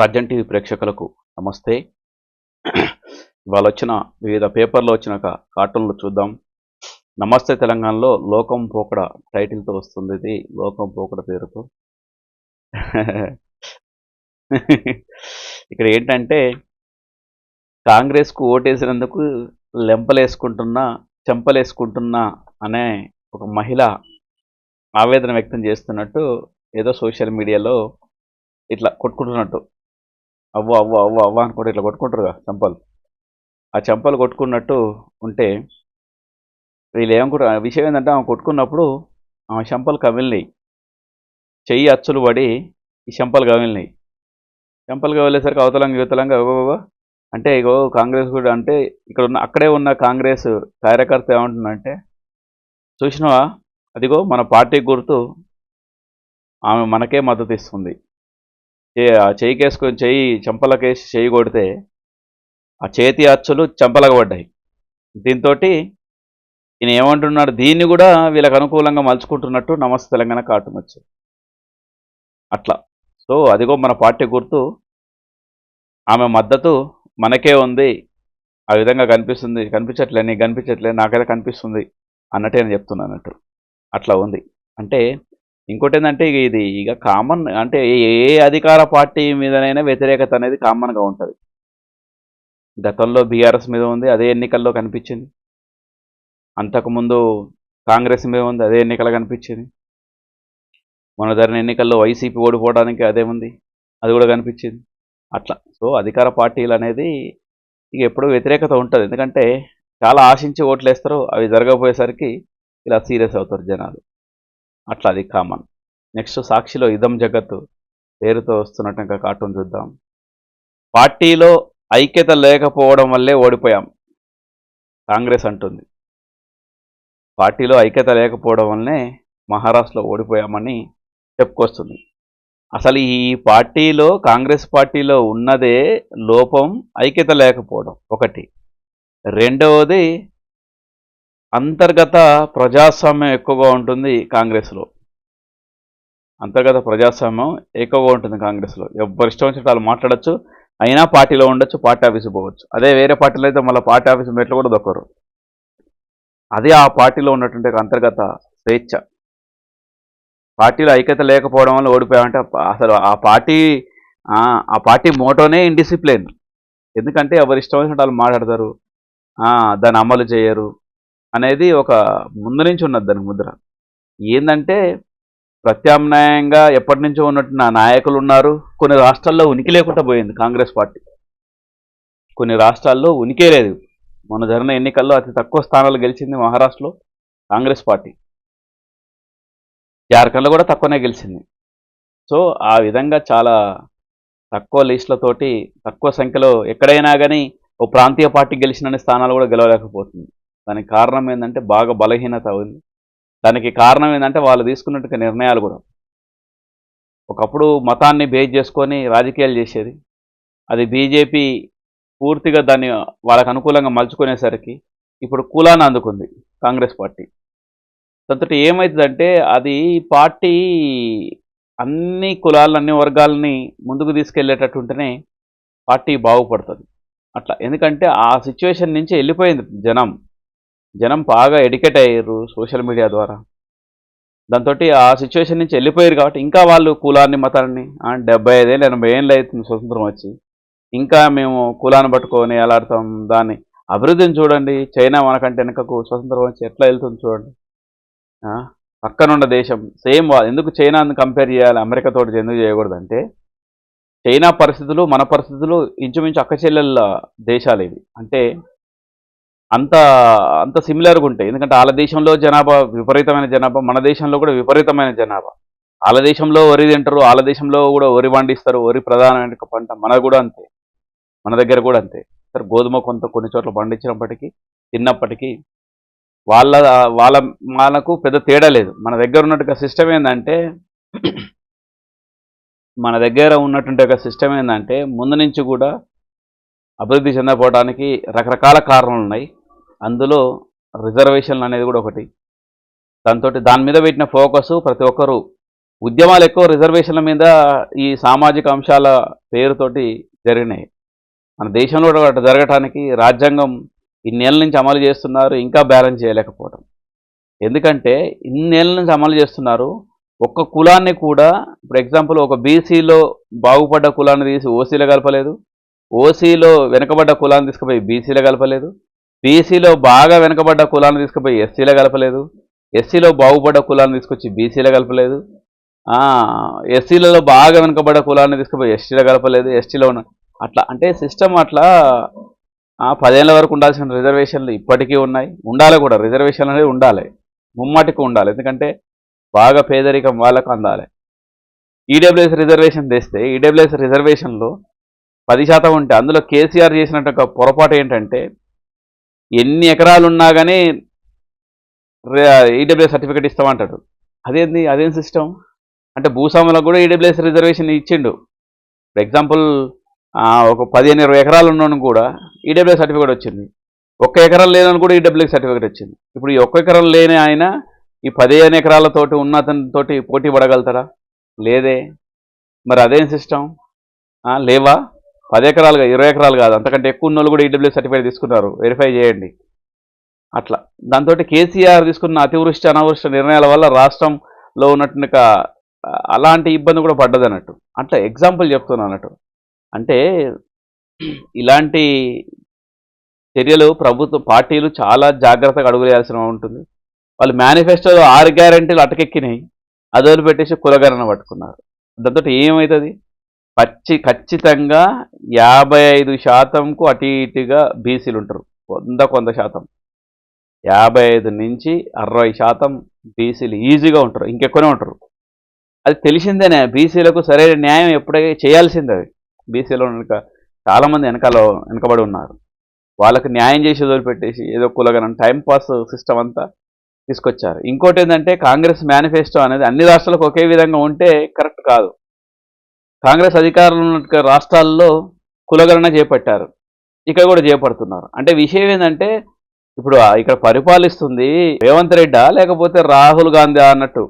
రాజ్యం టీవీ ప్రేక్షకులకు నమస్తే. ఇవాళ వచ్చిన వివిధ పేపర్లో వచ్చిన కార్టూన్లు చూద్దాం. నమస్తే తెలంగాణలో లోకం పోకడ టైటిల్తో వస్తుంది ఇది. లోకం పోకడ పేరుతో. ఇక్కడ ఏంటంటే కాంగ్రెస్కు ఓటేసినందుకు లెంపలేసుకుంటున్నా చెంపలేసుకుంటున్నా అనే ఒక మహిళ ఆవేదన వ్యక్తం చేస్తున్నట్టు ఏదో సోషల్ మీడియాలో ఇట్లా కొట్టుకుంటున్నట్టు అవ్వ అవ్వ అవ్వ అవ్వ అనుకుంటే ఇట్లా కొట్టుకుంటారు చంపలు. ఆ చంపలు కొట్టుకున్నట్టు ఉంటే వీళ్ళు ఏమనుకుంటారు విషయం ఏంటంటే ఆమె కొట్టుకున్నప్పుడు ఆమె చెంపలు కమిలినాయి. చెయ్యి అచ్చులు పడి ఈ చంపలు కమిలినాయి. చంపలు కమిలేసరికి అవతలంగా యువతలంగా అంటే ఇగో కాంగ్రెస్ కూడా అంటే ఇక్కడ ఉన్న అక్కడే ఉన్న కాంగ్రెస్ కార్యకర్త ఏమంటుందంటే చూసినావా? అదిగో మన పార్టీ గుర్తు ఆమె మనకే మద్దతు ఇస్తుంది. చేయికేసుకొని చెయ్యి చెంపలకేసి చేయి కొడితే ఆ చేతి అచ్చులు చెంపలగబడ్డాయి. పడ్డాయి దీంతో ఈయన ఏమంటున్నాడు దీన్ని కూడా వీళ్ళకి అనుకూలంగా మలుచుకుంటున్నట్టు నమస్తే తెలంగాణ కార్టూన్ వచ్చింది. అట్లా. సో అదిగో మన పార్టీ గుర్తు. ఆమె మద్దతు మనకే ఉంది. ఆ విధంగా కనిపిస్తుంది. కనిపించట్లే నీకు కనిపించట్లే నాకైతే కనిపిస్తుంది అన్నట్టే నేను చెప్తున్నాను అన్నట్టు. అట్లా ఉంది. అంటే ఇంకోటి ఏంటంటే ఇక ఇది ఇక కామన్ అంటే ఏ ఏ అధికార పార్టీ మీదనైనా వ్యతిరేకత అనేది కామన్గా ఉంటుంది. గతంలో బీఆర్ఎస్ మీద ఉంది అదే ఎన్నికల్లో కనిపించింది. అంతకుముందు కాంగ్రెస్ మీద ఉంది అదే ఎన్నికలు కనిపించింది. మన ధరణ ఎన్నికల్లో వైసీపీ ఓడిపోవడానికి అదే ఉంది అది కూడా కనిపించింది. అట్లా. సో అధికార పార్టీలు అనేది ఇక ఎప్పుడూ వ్యతిరేకత ఉంటుంది. ఎందుకంటే చాలా ఆశించి ఓట్లు వేస్తారు అవి జరగకపోయేసరికి ఇలా సీరియస్ అవుతారు జనాలు. అట్లా అది కామన్ నెక్స్ట్ సాక్షిలో ఇదం జగత్ పేరుతో వస్తున్నట్టు ఇంకా కార్టూన్ చూద్దాం. పార్టీలో ఐక్యత లేకపోవడం వల్లే ఓడిపోయాం. కాంగ్రెస్ అంటుంది. పార్టీలో ఐక్యత లేకపోవడం వల్లనే మహారాష్ట్రలో ఓడిపోయామని చెప్పుకొస్తుంది. అసలు ఈ పార్టీలో కాంగ్రెస్ పార్టీలో ఉన్నదే లోపం ఐక్యత లేకపోవడం ఒకటి. రెండవది అంతర్గత ప్రజాస్వామ్యం ఎక్కువగా ఉంటుంది కాంగ్రెస్లో. అంతర్గత ప్రజాస్వామ్యం ఎక్కువగా ఉంటుంది కాంగ్రెస్లో. ఎవరి ఇష్టం వచ్చినట్టు వాళ్ళు మాట్లాడచ్చు అయినా పార్టీలో ఉండొచ్చు పార్టీ ఆఫీసు పోవచ్చు. అదే వేరే పార్టీలో అయితే మళ్ళీ పార్టీ ఆఫీసు మెట్లు కూడా దొక్కరు. అదే ఆ పార్టీలో ఉన్నటువంటి అంతర్గత స్వేచ్ఛ. పార్టీలో ఐక్యత లేకపోవడం వల్ల ఓడిపోయామంటే అసలు ఆ పార్టీ ఆ పార్టీ మోటోనే ఇండిసిప్లిన్ ఎందుకంటే ఎవరి ఇష్టం వచ్చినట్టు వాళ్ళు మాట్లాడతారు. దాన్ని అమలు చేయరు. అనేది ఒక ముందు నుంచి ఉన్నది దాని ముద్ర. ఏంటంటే ప్రత్యామ్నాయంగా ఎప్పటి నుంచో ఉన్నట్టు నా నాయకులు ఉన్నారు. కొన్ని రాష్ట్రాల్లో ఉనికి లేకుండా పోయింది కాంగ్రెస్ పార్టీ. కొన్ని రాష్ట్రాల్లో ఉనికే లేదు. మొన్న జరిగిన ఎన్నికల్లో అతి తక్కువ స్థానాలు గెలిచింది మహారాష్ట్రలో కాంగ్రెస్ పార్టీ. జార్ఖండ్లో కూడా తక్కువనే గెలిచింది. సో ఆ విధంగా చాలా తక్కువ లిస్టులతోటి తక్కువ సంఖ్యలో ఎక్కడైనా కానీ ఓ ప్రాంతీయ పార్టీ గెలిచిన స్థానాలు కూడా గెలవలేకపోతుంది. దానికి కారణం ఏంటంటే బాగా బలహీనత ఉంది. దానికి కారణం ఏంటంటే వాళ్ళు తీసుకున్నట్టు నిర్ణయాలు కూడా. ఒకప్పుడు మతాన్ని బేస్ చేసుకొని రాజకీయాలు చేసేది. అది బీజేపీ పూర్తిగా దాన్ని వాళ్ళకు అనుకూలంగా మలుచుకునేసరికి ఇప్పుడు కులాన్ని అందుకుంది కాంగ్రెస్ పార్టీ. దాంతో ఏమవుతుందంటే అది పార్టీ అన్ని కులాలను అన్ని వర్గాలని ముందుకు తీసుకెళ్ళేటట్టు ఉంటేనే పార్టీ బాగుపడుతుంది. అట్లా. ఎందుకంటే ఆ సిచ్యువేషన్ నుంచి వెళ్ళిపోయింది జనం. జనం బాగా ఎడికేట్ అయ్యారు సోషల్ మీడియా ద్వారా. దాంతో ఆ సిచ్యువేషన్ నుంచి వెళ్ళిపోయారు కాబట్టి ఇంకా వాళ్ళు కులాన్ని మతాన్ని డెబ్బై ఐదేళ్ళు ఎనభై ఏళ్ళు అవుతుంది స్వతంత్రం వచ్చి. ఇంకా మేము కులాన్ని పట్టుకొని ఎలాడతాం దాన్ని అభివృద్ధిని చూడండి. చైనా మనకంటే వెనకకు స్వతంత్రం వచ్చి ఎట్లా వెళ్తుంది చూడండి. పక్కనున్న దేశం సేమ్ ఎందుకు చైనాని కంపేర్ చేయాలి అమెరికాతో ఎందుకు చేయకూడదంటే చైనా పరిస్థితులు మన పరిస్థితులు ఇంచుమించు అక్కచెల్లెళ్ళ దేశాలు ఇవి. అంటే అంత అంత సిమిలర్గా ఉంటాయి. ఎందుకంటే వాళ్ళ దేశంలో జనాభా విపరీతమైన జనాభా మన దేశంలో కూడా విపరీతమైన జనాభా. వాళ్ళ దేశంలో వరి తింటారు వాళ్ళ దేశంలో కూడా వరి పండిస్తారు వరి ప్రధానమైన పంట మన కూడా అంతే. మన దగ్గర కూడా అంతే. సరే గోధుమ కొంత కొన్ని చోట్ల పండించినప్పటికీ తిన్నప్పటికీ వాళ్ళ వాళ్ళ మనకు పెద్ద తేడా లేదు. మన దగ్గర ఉన్నట్టుగా సిస్టమ్ ఏంటంటే మన దగ్గర ఉన్నటువంటి ఒక సిస్టమ్ ఏంటంటే ముందు నుంచి కూడా అభివృద్ధి చెందకపోవడానికి రకరకాల కారణాలు ఉన్నాయి. అందులో రిజర్వేషన్లు అనేది కూడా ఒకటి. దాంతో దాని మీద పెట్టిన ఫోకస్ ప్రతి ఒక్కరు ఉద్యమాలు ఎక్కువ రిజర్వేషన్ల మీద ఈ సామాజిక అంశాల పేరుతోటి జరిగినాయి. మన దేశంలో కూడా అటు జరగటానికి రాజ్యాంగం ఇన్నేళ్ళ నుంచి అమలు చేస్తున్నారు ఇంకా బ్యాలెన్స్ చేయలేకపోవడం ఎందుకంటే ఇన్నేళ్ళ నుంచి అమలు చేస్తున్నారు ఒక్క కులాన్ని కూడా ఇప్పుడు ఎగ్జాంపుల్ ఒక బీసీలో బాగుపడ్డ కులాన్ని తీసి ఓసీలో కలపలేదు ఓసీలో వెనకబడ్డ కులాన్ని తీసుకుపోయి బీసీలో కలపలేదు బీసీలో బాగా వెనకబడ్డ కులాన్ని తీసుకుపోయి ఎస్సీలో కలపలేదు. ఎస్సీలో బాగుపడ్డ కులాన్ని తీసుకొచ్చి బీసీలో కలపలేదు. ఎస్సీలలో బాగా వెనుకబడ్డ కులాన్ని తీసుకుపోయి ఎస్టీలో కలపలేదు. ఎస్టీలో ఉన్న అట్లా అంటే సిస్టమ్ అట్లా పదేళ్ళ వరకు ఉండాల్సిన రిజర్వేషన్లు ఇప్పటికీ ఉన్నాయి. ఉండాలి కూడా రిజర్వేషన్లు అనేది ఉండాలి. ముమ్మాటికి ఉండాలి. ఎందుకంటే బాగా పేదరికం వాళ్ళకు అందాలి. ఈడబ్ల్యూఎస్ రిజర్వేషన్ తెస్తే ఈడబ్ల్యూఎస్ రిజర్వేషన్లో పది శాతం ఉంటే అందులో కేసీఆర్ చేసినట్టు ఒక పొరపాటు ఏంటంటే ఎన్ని ఎకరాలున్నా కానీ ఈడబ్ల్యూఎస్ సర్టిఫికేట్ ఇస్తామంటాడు. అదేంది? అదేం సిస్టమ్ అంటే భూస్వాములకు కూడా ఈడబ్ల్యూఎస్ రిజర్వేషన్ ఇచ్చిండు. ఫర్ ఎగ్జాంపుల్ ఒక పదిహేను ఇరవై ఎకరాలు ఉన్నాను కూడా ఈడబ్ల్యూఎస్ సర్టిఫికేట్ వచ్చింది. ఒక్క ఎకరం లేదని కూడా ఈడబ్ల్యూఎస్ సర్టిఫికేట్ వచ్చింది. ఇప్పుడు ఈ ఒక్క ఎకరం లేని ఆయన ఈ పదిహేను ఎకరాలతోటి ఉన్న అతనితోటి పోటీ పడగలుగుతారా లేదే. మరి అదేం సిస్టమ్ లేవా? పది ఎకరాలుగా ఇరవై ఎకరాలు కాదు. అంతకంటే ఎక్కువ ఉన్న కూడా ఈడబ్ల్యూ సర్టిఫికేట్ తీసుకున్నారు. వెరిఫై చేయండి. అట్లా. దాంతో కేసీఆర్ తీసుకున్న అతివృష్టి అనావృష్టి నిర్ణయాల వల్ల రాష్ట్రంలో ఉన్నటువంటి అలాంటి ఇబ్బంది కూడా పడ్డది అన్నట్టు. అట్లా ఎగ్జాంపుల్ చెప్తున్నాను అన్నట్టు. అంటే ఇలాంటి చర్యలు ప్రభుత్వ పార్టీలు చాలా జాగ్రత్తగా అడుగులేయాల్సిన ఉంటుంది. వాళ్ళు మేనిఫెస్టోలో ఆరు గ్యారంటీలు అటకెక్కినాయి. అదోలు పెట్టేసి కులగరణ పట్టుకున్నారు. దాంతో ఏమవుతుంది పచ్చి ఖచ్చితంగా యాభై ఐదు శాతంకు అటు ఇటుగా బీసీలు ఉంటారు. వంద కొంత శాతం. యాభై ఐదు నుంచి అరవై శాతం బీసీలు ఈజీగా ఉంటారు. ఇంకెక్కువనే ఉంటారు. అది తెలిసిందేనే బీసీలకు సరైన న్యాయం ఎప్పుడైతే చేయాల్సిందే అది. బీసీలో చాలామంది వెనకాల వెనకబడి ఉన్నారు. వాళ్ళకి న్యాయం చేసి వదిలిపెట్టేసి ఏదో కులగనం టైంపాస్ సిస్టమ్ అంతా తీసుకొచ్చారు. ఇంకోటి ఏంటంటే కాంగ్రెస్ మేనిఫెస్టో అనేది అన్ని రాష్ట్రాలకు ఒకే విధంగా ఉంటే కరెక్ట్ కాదు. కాంగ్రెస్ అధికారంలో ఉన్న రాష్ట్రాల్లో కులగణన చేపట్టారు. ఇక్కడ కూడా చేపడుతున్నారు. అంటే విషయం ఏంటంటే ఇప్పుడు ఇక్కడ పరిపాలిస్తుంది రేవంత్ రెడ్డా లేకపోతే రాహుల్ గాంధీ అన్నట్టు.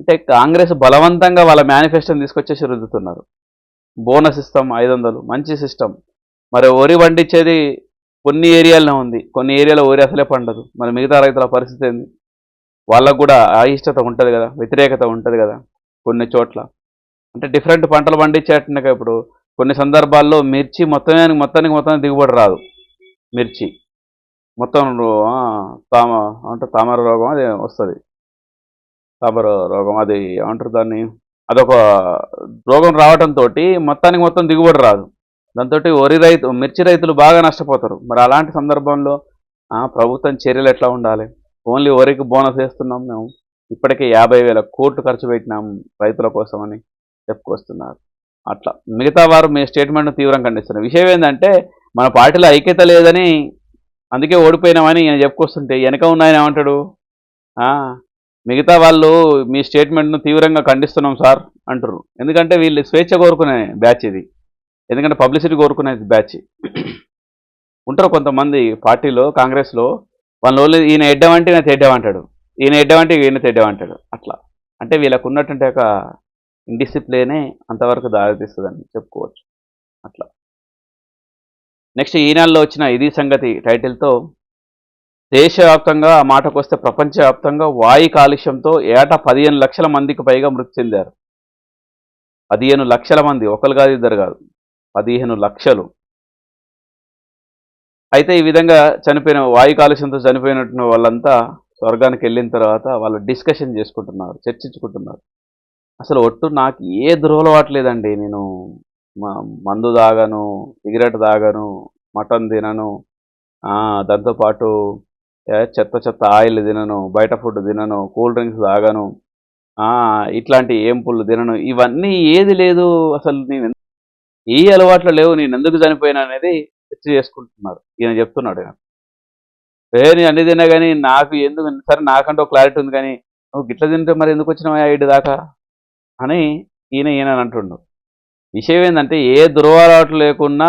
అంటే కాంగ్రెస్ బలవంతంగా వాళ్ళ మేనిఫెస్టోని తీసుకొచ్చేసి రుద్దుతున్నారు. బోనస్ ఇస్తాం ఐదు వందలు మంచి సిస్టమ్. మరి వరి పండించేది కొన్ని ఏరియాలోనే ఉంది. కొన్ని ఏరియాలో వరి అసలే పండదు. మరి మిగతా రైతుల పరిస్థితి ఏంది? వాళ్ళకు కూడా అయిష్టత ఉంటుంది కదా వ్యతిరేకత ఉంటుంది కదా కొన్ని చోట్ల. అంటే డిఫరెంట్ పంటలు పండించేటట్టుగా ఇప్పుడు కొన్ని సందర్భాల్లో మిర్చి మొత్తానికి మొత్తానికి మొత్తం దిగుబడి రాదు. మిర్చి. మొత్తం తామ అంటే తామర రోగం అది వస్తుంది. తామర రోగం అది ఏమంటారు దాన్ని? అదొక రోగం రావడంతో మొత్తానికి మొత్తం దిగుబడి రాదు. దాంతో వరి రైతు మిర్చి రైతులు బాగా నష్టపోతారు. మరి అలాంటి సందర్భంలో ప్రభుత్వం చర్యలు ఎట్లా ఉండాలి? ఓన్లీ వరికి బోనస్ వేస్తున్నాం మేము. ఇప్పటికే యాభై వేల కోట్లు ఖర్చు పెట్టినాం రైతుల కోసమని. చెప్పుకొస్తున్నారు అట్లా. మిగతా వారు మీ స్టేట్మెంట్ను తీవ్రంగా ఖండిస్తున్నారు. విషయం ఏంటంటే మన పార్టీలో ఐక్యత లేదని అందుకే ఓడిపోయినామని ఈయన చెప్పుకొస్తుంటే వెనక ఉన్న ఆయన ఏమంటాడు? మిగతా వాళ్ళు మీ స్టేట్మెంట్ను తీవ్రంగా ఖండిస్తున్నాం సార్ అంటారు ఎందుకంటే వీళ్ళు స్వేచ్ఛ కోరుకునే బ్యాచ్ ఇది. ఎందుకంటే పబ్లిసిటీ కోరుకునే బ్యాచ్ ఉంటారు కొంతమంది పార్టీలో కాంగ్రెస్లో వాళ్ళు ఈయన ఎడ్డమంటే ఈయన తెడ్డమంటాడు ఈయన ఎడ్డమంటే ఈయన తెడ్డమంటాడు అట్లా. అంటే వీళ్ళకు ఉన్నటువంటి ఒక ఇండిసిప్లినే అంతవరకు దారితీస్తుందని చెప్పుకోవచ్చు. అట్లా. నెక్స్ట్ ఈనాడులో వచ్చిన ఇది సంగతి టైటిల్తో దేశవ్యాప్తంగా ఆ మాటకు వస్తే ప్రపంచవ్యాప్తంగా వాయు కాలుష్యంతో ఏటా పదిహేను లక్షల మందికి పైగా మృతి చెందారు. పదిహేను లక్షల మంది ఒకరు కాదు ఇద్దరు కాదు. పదిహేను లక్షలు. అయితే ఈ విధంగా చనిపోయిన వాయు కాలుష్యంతో చనిపోయినట్టు వాళ్ళంతా స్వర్గానికి వెళ్ళిన తర్వాత వాళ్ళు డిస్కషన్ చేసుకుంటున్నారు చర్చించుకుంటున్నారు. అసలు ఒట్టు నాకు ఏ దురలవాట్లేదండి. నేను మందు తాగను సిగరెట్ తాగను మటన్ తినను ఆ, దాంతోపాటు చెత్త చెత్త ఆయిల్ తినను బయట ఫుడ్ తినను కూల్ డ్రింక్స్ తాగను ఆ, ఇట్లాంటి ఏంపులు తినను. ఇవన్నీ ఏది లేదు అసలు నేను ఏ అలవాట్లు లేవు నేను ఎందుకు చనిపోయినా అనేది చర్చ చేసుకుంటున్నారు. ఈయన చెప్తున్నాడు ఈయన. ఏ నేను అన్ని తిన్నా కానీ నాకు ఎందుకు సరే నాకంటే ఒక క్లారిటీ ఉంది కానీ నువ్వు గిట్ల తింటే మరి ఎందుకు వచ్చినావా ఐడి దాకా? అని ఈయన ఈయన అని అంటుండు. విషయం ఏంటంటే ఏ దురవలాటు లేకున్నా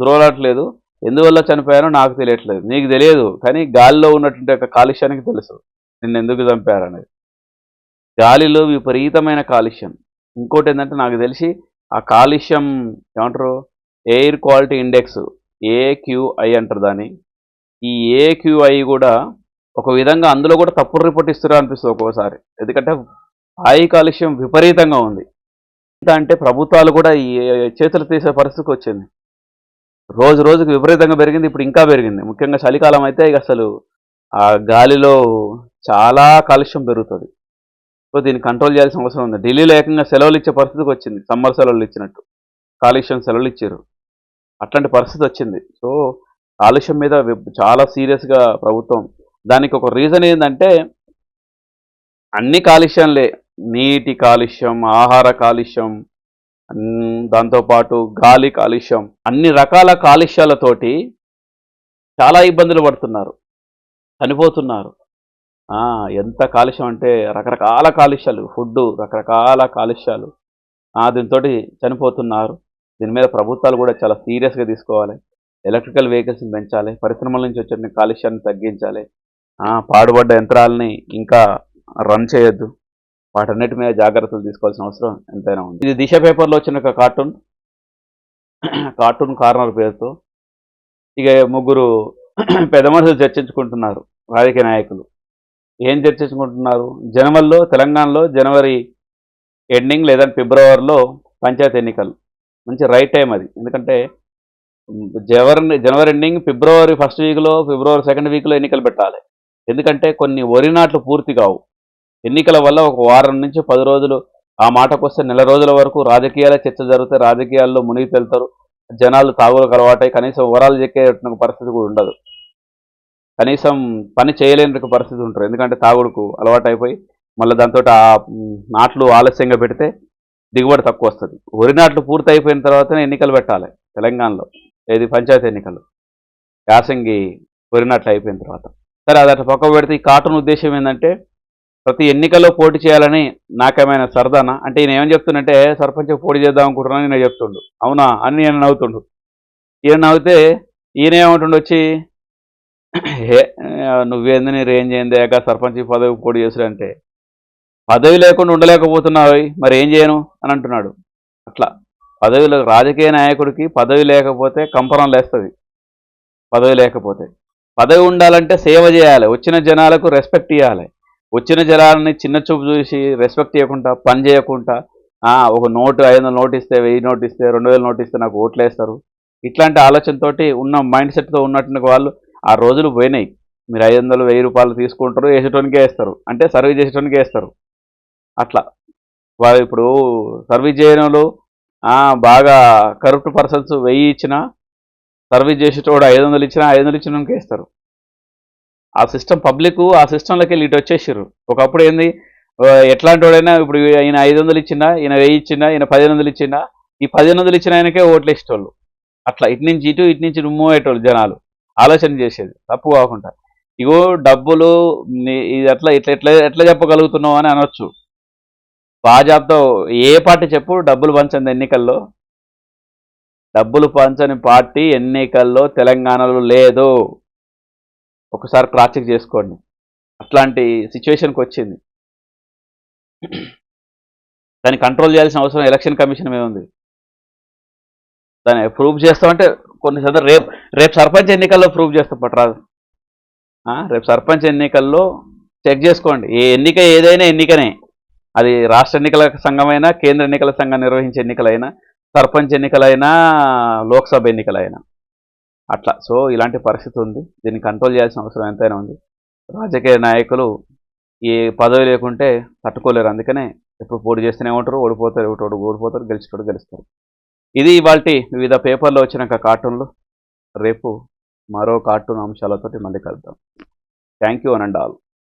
దురవలాటు లేదు. ఎందువల్ల చనిపోయారో నాకు తెలియట్లేదు. నీకు తెలియదు కానీ గాలిలో ఉన్నటువంటి ఒక కాలుష్యానికి తెలుసు. నిన్ను ఎందుకు చంపారనేది గాలిలో విపరీతమైన కాలుష్యం. ఇంకోటి ఏంటంటే నాకు తెలిసి ఆ కాలుష్యం ఏమంటారు? ఎయిర్ క్వాలిటీ ఇండెక్స్ ఏక్యూఐ అంటారు దాన్ని. ఈ ఏక్యూఐ కూడా ఒక విధంగా అందులో కూడా తప్పుడు రిపోర్ట్ ఇస్తారు అనిపిస్తుంది ఒక్కోసారి. ఎందుకంటే వాయు కాలుష్యం విపరీతంగా ఉంది. ఎంత అంటే ప్రభుత్వాలు కూడా ఈ చేతులు తీసే పరిస్థితికి వచ్చింది. రోజు రోజుకి విపరీతంగా పెరిగింది ఇప్పుడు ఇంకా పెరిగింది. ముఖ్యంగా చలికాలం అయితే ఇక అసలు ఆ గాలిలో చాలా కాలుష్యం పెరుగుతుంది. సో దీన్ని కంట్రోల్ చేయాల్సిన అవసరం ఉంది. ఢిల్లీలో ఏకంగా సెలవులు ఇచ్చే పరిస్థితికి వచ్చింది. సమ్మర్ సెలవులు ఇచ్చినట్టు. కాలుష్యం సెలవులు ఇచ్చారు. అట్లాంటి పరిస్థితి వచ్చింది. సో కాలుష్యం మీద చాలా సీరియస్గా ప్రభుత్వం దానికి ఒక రీజన్ ఏంటంటే అన్ని కాలుష్యంలే. నీటి కాలుష్యం ఆహార కాలుష్యం దాంతోపాటు గాలి కాలుష్యం అన్ని రకాల కాలుష్యాలతోటి చాలా ఇబ్బందులు పడుతున్నారు. చనిపోతున్నారు. ఎంత కాలుష్యం అంటే రకరకాల కాలుష్యాలు ఫుడ్ రకరకాల కాలుష్యాలు. దీంతో చనిపోతున్నారు. దీని మీద ప్రభుత్వాలు కూడా చాలా సీరియస్గా తీసుకోవాలి. ఎలక్ట్రికల్ వెహికల్స్ని పెంచాలి పరిశ్రమల నుంచి వచ్చిన కాలుష్యాన్ని తగ్గించాలి. పాడుపడ్డ పాడుబడ్డ యంత్రాలని ఇంకా రన్ చేయొద్దు. వాటన్నిటి మీద జాగ్రత్తలు తీసుకోవాల్సిన అవసరం ఎంతైనా ఉంది. ఇది దిశ పేపర్లో వచ్చిన ఒక కార్టూన్. కార్టూన్ కార్నర్ పేరుతో. ఇక ముగ్గురు పెద్ద మనుషులు చర్చించుకుంటున్నారు రాజకీయ నాయకులు. ఏం చర్చించుకుంటున్నారు? జనవరిలో తెలంగాణలో జనవరి ఎండింగ్ లేదా ఫిబ్రవరిలో పంచాయతీ ఎన్నికలు. మంచి రైట్ టైం అది. ఎందుకంటే జనవరి జనవరి ఎండింగ్ ఫిబ్రవరి ఫస్ట్ వీక్లో ఫిబ్రవరి సెకండ్ వీక్లో ఎన్నికలు పెట్టాలి. ఎందుకంటే కొన్ని వరి నాట్లు పూర్తి కావు. ఎన్నికల వల్ల ఒక వారం నుంచి పది రోజులు ఆ మాటకు వస్తే నెల రోజుల వరకు రాజకీయాల చర్చ జరిగితే రాజకీయాల్లో మునిగి వెళ్తారు జనాలు తాగులకు అలవాటై కనీసం వరాలు చెక్కే పరిస్థితి కూడా ఉండదు. కనీసం పని చేయలేని పరిస్థితి ఉంటారు ఎందుకంటే తాగుడుకు అలవాటైపోయి మళ్ళీ దాంతో ఆ నాట్లు ఆలస్యంగా పెడితే దిగుబడి తక్కువ వస్తుంది. వరి నాట్లు పూర్తి అయిపోయిన తర్వాతనే ఎన్నికలు పెట్టాలి తెలంగాణలో. ఏది పంచాయతీ ఎన్నికలు. యాసంగి వరి నాట్లు అయిపోయిన తర్వాత. సరే అది అట్లా పక్క పెడితే ఈ కార్టూన్ ఉద్దేశం ఏంటంటే ప్రతి ఎన్నికల్లో పోటీ చేయాలని నాకేమైనా సరదానా? అంటే ఈయన ఏమని చెప్తుందంటే సర్పంచ్ పోటీ చేద్దాం అనుకుంటున్నాను నేను చెప్తుండు. అవునా? అని నేను నవ్వుతుండు. ఈయన నవ్వితే ఈయన ఏమంటుండు వచ్చి "హే, నువ్వేంది నీ రేంజ్ ఏంది? సర్పంచ్ పదవి పోటీ చేసుడంటే పదవి లేకుండా ఉండలేకపోతున్నావు మరి ఏం చేయను? అని అంటున్నాడు. అట్లా. పదవిలో రాజకీయ నాయకుడికి పదవి లేకపోతే కంపరం లేస్తుంది. పదవి లేకపోతే. పదవి ఉండాలంటే సేవ చేయాలి. వచ్చిన జనాలకు రెస్పెక్ట్ ఇవ్వాలి వచ్చిన జనాలని చిన్న చూపు చూసి రెస్పెక్ట్ చేయకుండా పని చేయకుండా ఒక నోటు ఐదు వందల నోటు ఇస్తే వెయ్యి నోటు ఇస్తే రెండు వేల నోటు ఇస్తే నాకు ఓట్లు వేస్తారు. ఇట్లాంటి ఆలోచనతోటి ఉన్న మైండ్ సెట్తో ఉన్నట్టు వాళ్ళు ఆ రోజులు పోయినాయి. మీరు ఐదు వందలు వెయ్యి రూపాయలు తీసుకుంటారు వేసేటోనికే వేస్తారు. అంటే సర్వీస్ చేసేటోనికే వేస్తారు. అట్లా. వాళ్ళు ఇప్పుడు సర్వీస్ చేయని వాళ్ళు బాగా కరప్ట్ పర్సన్స్ వెయ్యి ఇచ్చినా సర్వీస్ చేసేటోడు ఐదు వందలు ఇచ్చినా ఐదు వందలు ఇచ్చిన వేస్తారు. ఆ సిస్టమ్ పబ్లిక్ ఆ సిస్టంలోకి వెళ్ళి ఇటు వచ్చేసారు ఒకప్పుడు ఏంది ఎట్లాంటి వాడైనా ఇప్పుడు ఈయన ఐదు వందలు ఇచ్చినా ఈయన వెయ్యి ఇచ్చినా ఈయన పదిహేను వందలు ఇచ్చినా ఈ పదిహేను వందలు ఇచ్చిన ఆయనకే ఓట్లు ఇచ్చేవాళ్ళు అట్లా ఇటు నుంచి ఇటు ఇటు నుంచి ఇటు మూవ్ అయ్యేటోళ్ళు జనాలు. ఆలోచన చేసేది తప్పు కాకుండా. ఇగో డబ్బులు ఇది అట్లా ఇట్లా ఎట్లా ఎట్లా చెప్పగలుగుతున్నావు అని అనొచ్చు. భాజాబ్తో ఏ పార్టీ చెప్పు డబ్బులు పంచండి ఎన్నికల్లో? డబ్బులు పంచని పార్టీ ఎన్నికల్లో తెలంగాణలో లేదు. ఒకసారి క్రాస్ చెక్ చేసుకోండి. అట్లాంటి సిచ్యువేషన్కి వచ్చింది. దాన్ని కంట్రోల్ చేయాల్సిన అవసరం ఎలక్షన్ కమిషన్ మీద ఉంది. దాన్ని ప్రూవ్ చేస్తామంటే కొన్ని సందర్భ రేపు రేపు సర్పంచ్ ఎన్నికల్లో ప్రూవ్ చేస్తాం పట్టరాదు రేపు సర్పంచ్ ఎన్నికల్లో చెక్ చేసుకోండి. ఏ ఎన్నిక ఏదైనా ఎన్నికనే. అది రాష్ట్ర ఎన్నికల సంఘమైనా కేంద్ర ఎన్నికల సంఘం నిర్వహించే ఎన్నికలైనా సర్పంచ్ ఎన్నికలైనా లోక్సభ ఎన్నికలైనా. అట్లా. సో ఇలాంటి పరిస్థితి ఉంది. దీన్ని కంట్రోల్ చేయాల్సిన అవసరం ఎంతైనా ఉంది. రాజకీయ నాయకులు ఈ పదవి లేకుంటే తట్టుకోలేరు. అందుకనే ఎప్పుడు పోటీ చేస్తూనే ఉంటారు. ఓడిపోతారు. ఒకటి ఓడిపోతారు. గెలిచేటోడు గెలుస్తారు. ఇది ఇవాళ వివిధ పేపర్లో వచ్చినాక కార్టూన్లు. రేపు మరో కార్టూన్ అంశాలతోటి మళ్ళీ కలుద్దాం. థ్యాంక్ యూ అనండి ఆల్